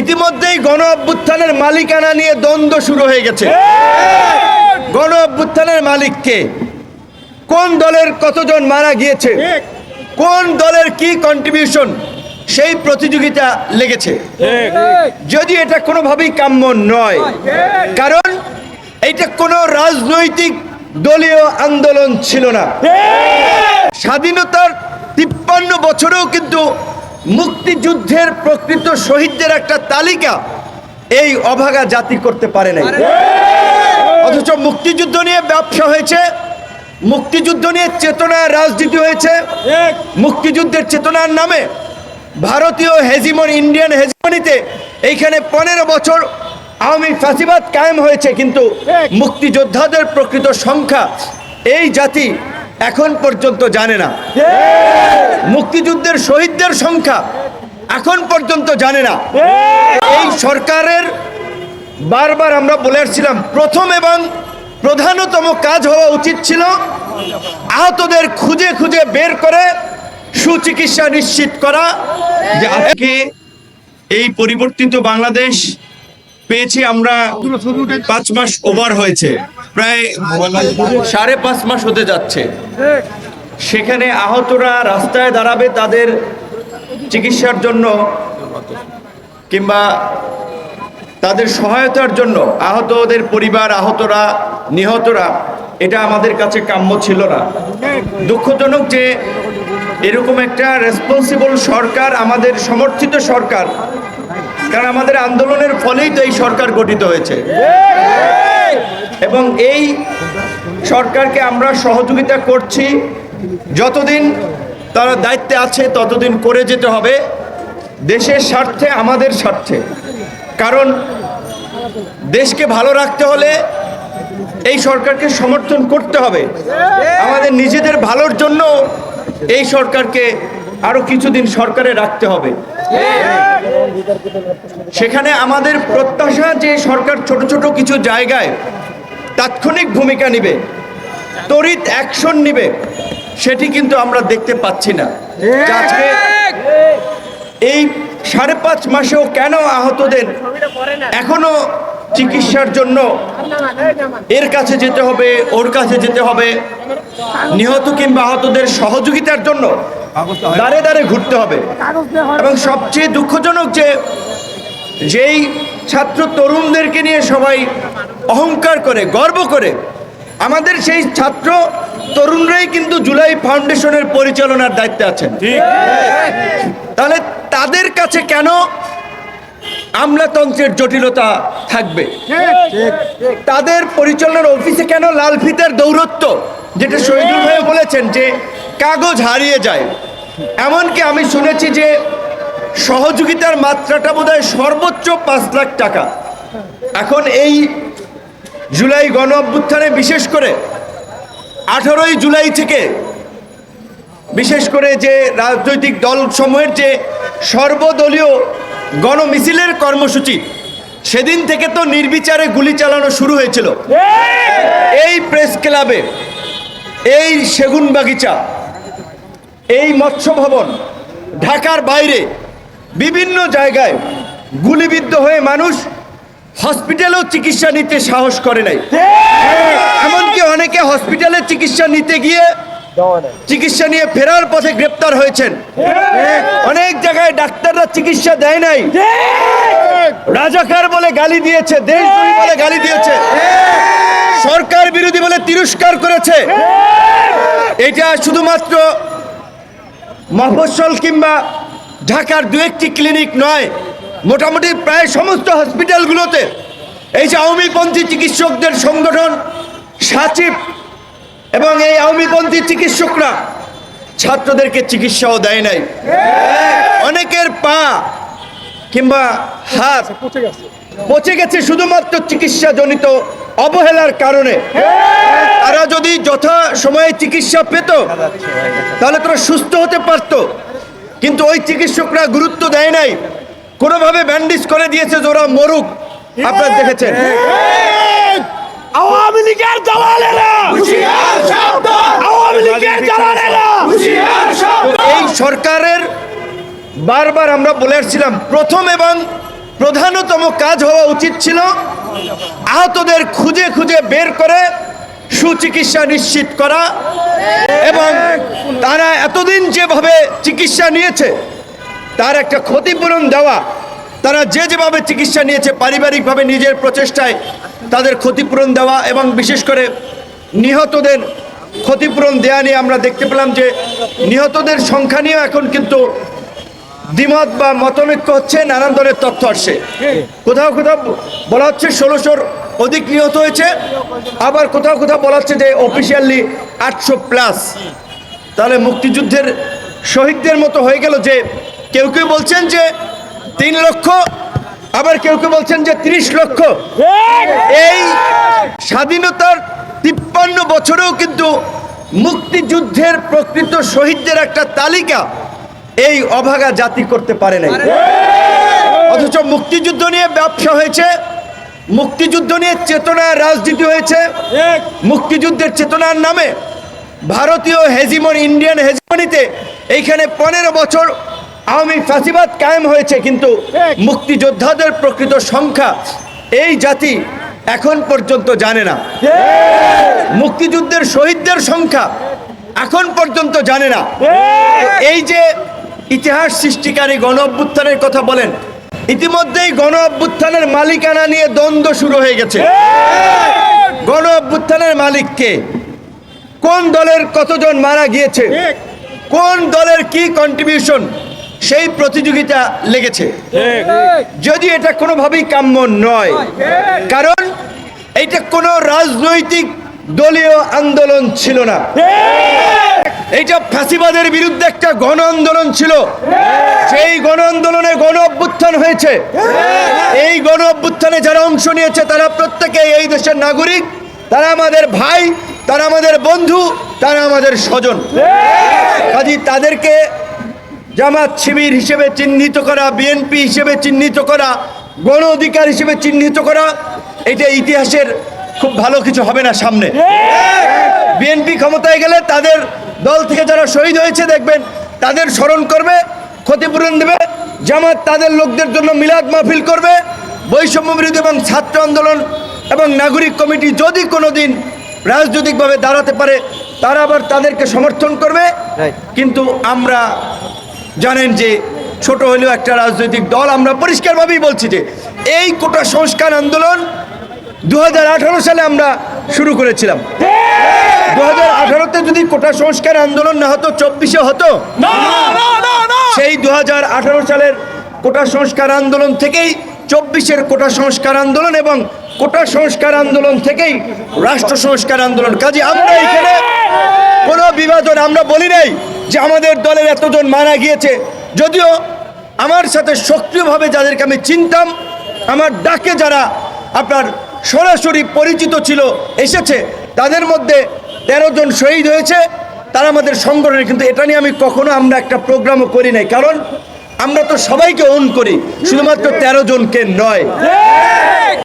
ইতিমধ্যেই গণ অভ্যুত্থানের মালিকানা নিয়ে দ্বন্দ্ব শুরু হয়ে গেছে। গণ অভ্যুত্থানের মালিককে কোন দলের কতজন মারা গিয়েছে? কোন দলের কি কন্ট্রিবিউশন সেই প্রতিযোগিতা লেগেছে। যদি এটা কোনোভাবেই কাম্য নয়, কারণ এটা কোনো রাজনৈতিক দলীয় আন্দোলন ছিল না। স্বাধীনতার তিপ্পান্ন বছরেও কিন্তু মুক্তিযুদ্ধের প্রকৃত শহীদদের একটা তালিকা এই অভাগা জাতি করতে পারে নাই। অথচ মুক্তিযুদ্ধ নিয়ে ব্যবসা হয়েছে মুক্তিযুদ্ধ নিয়ে চেতনার রাজনীতি হয়েছে মুক্তিযুদ্ধের চেতনার নামে ভারতীয় হেজিমন ইন্ডিয়ান হেজিমনিতে এইখানে পনেরো বছর আওয়ামী ফাঁসিবাদ কায়েম হয়েছে কিন্তু মুক্তিযোদ্ধাদের প্রকৃত সংখ্যা এই জাতি এখন পর্যন্ত জানে না। মুক্তিযুদ্ধের শহীদদের সংখ্যা এখন পর্যন্ত জানে না। এই সরকারের বারবার আমরা বলে আসছিলাম, প্রথম এবং প্রধানতম কাজ হওয়া উচিত ছিল আহতদের খুঁজে খুঁজে বের করে সুচিকিৎসা নিশ্চিত করা। যে এই পরিবর্তিত বাংলাদেশ পেয়েছি আমরা পাঁচ মাস ওভার হয়েছে। প্রায় সাড়ে পাঁচ মাস হতে যাচ্ছে। সেখানে আহতরা রাস্তায় দাঁড়াবে তাদের চিকিৎসার জন্য কিংবা তাদের সহায়তার জন্য আহতদের পরিবার, আহতরা, নিহতরা, এটা আমাদের কাছে কাম্য ছিল না। দুঃখজনক যে এরকম একটা রেসপন্সিবল সরকার, আমাদের সমর্থিত সরকার কারণ আমাদের আন্দোলনের ফলেই তো এই সরকার গঠিত হয়েছে। এবং এই সরকারকে আমরা সহযোগিতা করছি। যতদিন তারা দায়িত্বে আছে, ততদিন করে যেতে হবে। দেশের স্বার্থে, আমাদের স্বার্থে। কারণ দেশকে ভালো রাখতে হলে এই সরকারকে সমর্থন করতে হবে। আমাদের নিজেদের ভালোর জন্য এই সরকারকে আরও কিছুদিন সরকারে রাখতে হবে। সেখানে আমাদের প্রত্যাশা যে সরকার ছোট ছোট কিছু জায়গায় তাৎক্ষণিক ভূমিকা নিবে তড়িৎ অ্যাকশন নিবে সেটি কিন্তু আমরা দেখতে পাচ্ছি না। আজকে এই সাড়ে পাঁচ মাসেও কেন আহতদের এখনও চিকিৎসার জন্য এর কাছে যেতে হবে ওর কাছে যেতে হবে। নিহত কিংবা আহতদের সহযোগিতার জন্য দাঁড়ে দাঁড়ে ঘুরতে হবে। এবং সবচেয়ে দুঃখজনক যে যেই ছাত্র তরুণদেরকে নিয়ে সবাই অহংকার করে গর্ব করে আমাদের সেই ছাত্র তরুণরাই কিন্তু জুলাই ফাউন্ডেশনের পরিচালনার দায়িত্বে আছেন। তাহলে তাদের কাছে কেন আমলাতন্ত্রের জটিলতা থাকবে। তাদের পরিচালনার অফিসে কেন লাল ফিতার দৌরত্ব? যেটা শহীদুল ভাই বলেছেন যে কাগজ হারিয়ে যায়। এমনকি আমি শুনেছি যে সহযোগিতার মাত্রাটা বোধহয় সর্বোচ্চ পাঁচ লাখ টাকা। এখন এই জুলাই গণ অভ্যুত্থানে বিশেষ করে আঠারোই জুলাই থেকে বিশেষ করে যে রাজনৈতিক দল সমূহের যে সর্বদলীয় গণমিছিলের কর্মসূচি। সেদিন থেকে তো নির্বিচারে গুলি চালানো শুরু হয়েছিল। এই প্রেস ক্লাবে, এই সেগুন বাগিচা, এই মৎস্য ভবন, ঢাকার বাইরে বিভিন্ন জায়গায় গুলিবিদ্ধ হয়ে মানুষ হসপিটালেও চিকিৎসা নিতে সাহস করে নাই। এমনকি অনেকে হসপিটালে চিকিৎসা নিতে গিয়ে চিকিৎসা নিয়ে ফেরার পথে গ্রেপ্তার হয়েছেন। অনেক জায়গায় ডাক্তাররা চিকিৎসা দেয় নাই। রাজাকার বলে গালি দিয়েছে দেশদ্রোহী বলে গালি দিয়েছে। সরকার বিরোধী বলে তিরস্কার করেছে। এটা শুধুমাত্র মফস্বল কিংবা ঢাকার দু একটি ক্লিনিক নয় মোটামুটি প্রায় সমস্ত হসপিটালগুলোতে। এই যে আওয়ামীপন্থী চিকিৎসকদের সংগঠন সাচিব এবং এই আওয়ামীপন্থী চিকিৎসকরা ছাত্রদেরকে চিকিৎসাও দেয় নাই। অনেকের পা কিংবা হাত পচে গেছে। শুধুমাত্র চিকিৎসাজনিত অবহেলার কারণে। তারা যদি যথা সময়ে চিকিৎসা পেত তাহলে তারা সুস্থ হতে পারত। কিন্তু ওই চিকিৎসকরা গুরুত্ব দেয় নাই। কোনোভাবে ব্যান্ডেজ করে দিয়েছে যে ওরা মরুক। আপনার দেখেছেন। লীগের দালালেরা। আওয়ামী লীগের দালালেরা। এই সরকারের বারবার আমরা বলে আসছিলাম প্রথম এবং প্রধানতম কাজ হওয়া উচিত ছিল আহতদের খুঁজে খুঁজে বের করে সুচিকিৎসা নিশ্চিত করা এবং তারা এতদিন যেভাবে চিকিৎসা নিয়েছে তার একটা ক্ষতিপূরণ দেওয়া তারা যে যেভাবে চিকিৎসা নিয়েছে পারিবারিকভাবে নিজের প্রচেষ্টায় তাদের ক্ষতিপূরণ দেওয়া এবং বিশেষ করে নিহতদের ক্ষতিপূরণ দেয়া নিয়ে আমরা দেখতে পেলাম যে নিহতদের সংখ্যা নিয়েও এখন কিন্তু দ্বিমত বা মতনৈক্য হচ্ছে, নানান ধরনের তথ্য আসছে। কোথাও কোথাও বলা হচ্ছে ষোলোশোর অধিক নিহত হয়েছে, আবার কোথাও কোথাও বলা হচ্ছে যে অফিসিয়ালি আটশো প্লাস তাহলে মুক্তিযুদ্ধের শহীদদের মতো হয়ে গেল যে কেউ কেউ বলছেন যে তিন লক্ষ আবার কেউ কেউ বলছেন যে ত্রিশ লক্ষ। এই স্বাধীনতার তিপ্পান্ন বছরেও কিন্তু মুক্তিযুদ্ধের প্রকৃত শহীদদের একটা তালিকা এই অভাগা জাতি করতে পারে নাই। অথচ মুক্তিযুদ্ধ নিয়ে ব্যবসা হয়েছে মুক্তিযুদ্ধ নিয়ে চেতনা রাজনীতি হয়েছে মুক্তিযুদ্ধের চেতনার নামে ভারতীয় হেজিমন ইন্ডিয়ান হেজিমনিতে এইখানে পনেরো বছর আওয়ামী ফাঁসিবাদ কায়েম হয়েছে কিন্তু মুক্তিযোদ্ধাদের প্রকৃত সংখ্যা এই জাতি এখন পর্যন্ত জানে না। মুক্তিযুদ্ধের শহীদদের সংখ্যা এখন পর্যন্ত জানে না। এই যে ইতিহাস সৃষ্টিকারী গণ অভ্যুত্থানের কথা বলেন ইতিমধ্যেই গণ অভ্যুত্থানের মালিকানা নিয়ে দ্বন্দ্ব শুরু হয়ে গেছে। গণ অভ্যুত্থানের মালিককে কোন দলের কতজন মারা গিয়েছে? কোন দলের কি কন্ট্রিবিউশন সেই প্রতিযোগিতা লেগেছে। যদি এটা কোনোভাবেই কাম্য নয়, কারণ এইটা কোনো রাজনৈতিক দলীয় আন্দোলন ছিল না। এইটা ফাঁসিবাদের বিরুদ্ধে একটা গণ আন্দোলন ছিল। সেই গণ আন্দোলনে গণ অভ্যুত্থান হয়েছে। এই গণ অভ্যুত্থানে যারা অংশ নিয়েছে, তারা প্রত্যেকে এই দেশের নাগরিক। তারা আমাদের ভাই, তারা আমাদের বন্ধু, তারা আমাদের স্বজন। কাজী তাদেরকে জামাত শিবির হিসেবে চিহ্নিত করা বিএনপি হিসেবে চিহ্নিত করা গণ অধিকার হিসেবে চিহ্নিত করা এটা ইতিহাসের খুব ভালো কিছু হবে না সামনে। বিএনপি ক্ষমতায় গেলে তাদের দল থেকে যারা শহীদ হয়েছে দেখবেন তাদের স্মরণ করবে ক্ষতিপূরণ দেবে জামাত তাদের লোকদের জন্য মিলাদ মাহফিল করবে বৈষম্য বিরোধী এবং ছাত্র আন্দোলন এবং নাগরিক কমিটি যদি কোনো দিন রাজনৈতিকভাবে দাঁড়াতে পারে তারা আবার তাদেরকে সমর্থন করবে। কিন্তু আমরা জানেন যে ছোট হলেও একটা রাজনৈতিক দল আমরা পরিষ্কারভাবেই বলছি যে এই কোটা সংস্কার আন্দোলন দু হাজার আঠারো সালে আমরা শুরু করেছিলাম। দু হাজার আঠারোতে যদি কোটা সংস্কার আন্দোলন না হতো চব্বিশে হতো? সেই দু হাজার আঠারো সালের কোটা সংস্কার আন্দোলন থেকেই চব্বিশের কোটা সংস্কার আন্দোলন এবং কোটা সংস্কার আন্দোলন থেকেই রাষ্ট্র সংস্কার আন্দোলন। কাজে আমরা এখানে কোনো বিভাজন আমরা বলি নাই। যে আমাদের দলের এতজন মারা গিয়েছে। যদিও আমার সাথে সক্রিয়ভাবে যাদেরকে আমি চিনতাম, আমার ডাকে যারা আপনার সরাসরি পরিচিত ছিল, এসেছে, তাদের মধ্যে তেরো জন শহীদ হয়েছে। তারা আমাদের সংগঠনে কিন্তু এটা নিয়ে আমি কখনো আমরা একটা প্রোগ্রামও করি নাই। কারণ আমরা তো সবাইকে অন করি, শুধুমাত্র তেরো জনকে নয়।